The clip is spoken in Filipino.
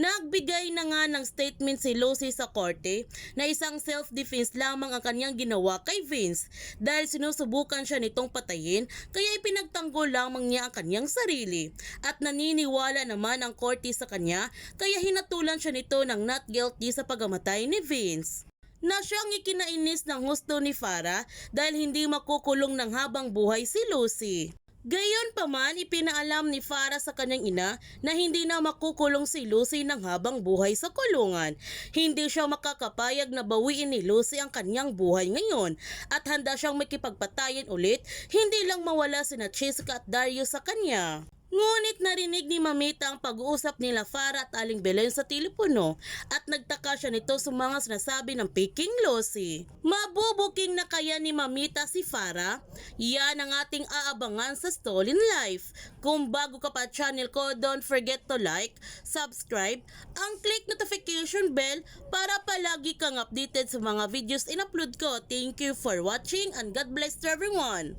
Nagbigay na nga ng statement si Lucy sa korte na isang self-defense lamang ang kanyang ginawa kay Vince dahil sinusubukan siya nitong patayin kaya ipinagtanggol lamang niya ang kanyang sarili. At naniniwala naman ang korte sa kanya kaya hinatulan siya nito ng not guilty sa pagamatay ni Vince na siyang ikinainis ng husto ni Farah dahil hindi makukulong ng habang buhay si Lucy. Gayon pa man, ipinaalam ni Farah sa kanyang ina na hindi na makukulong si Lucy ng habang buhay sa kulungan. Hindi siya makakapayag na bawiin ni Lucy ang kanyang buhay ngayon at handa siyang makipagpatayan ulit, hindi lang mawala sina Jessica at Darius sa kanya. Ngunit narinig ni Mamita ang pag-uusap nila Farah at Aling Belen sa telepono at nagtaka siya nito sa mga sinasabi ng Peking Losi. Mabubuking na kaya ni Mamita si Farah? Yan ang ating aabangan sa Stolen Life. Kung bago ka pa channel ko, don't forget to like, subscribe, ang click notification bell para palagi kang updated sa mga videos in-upload ko. Thank you for watching and God bless to everyone!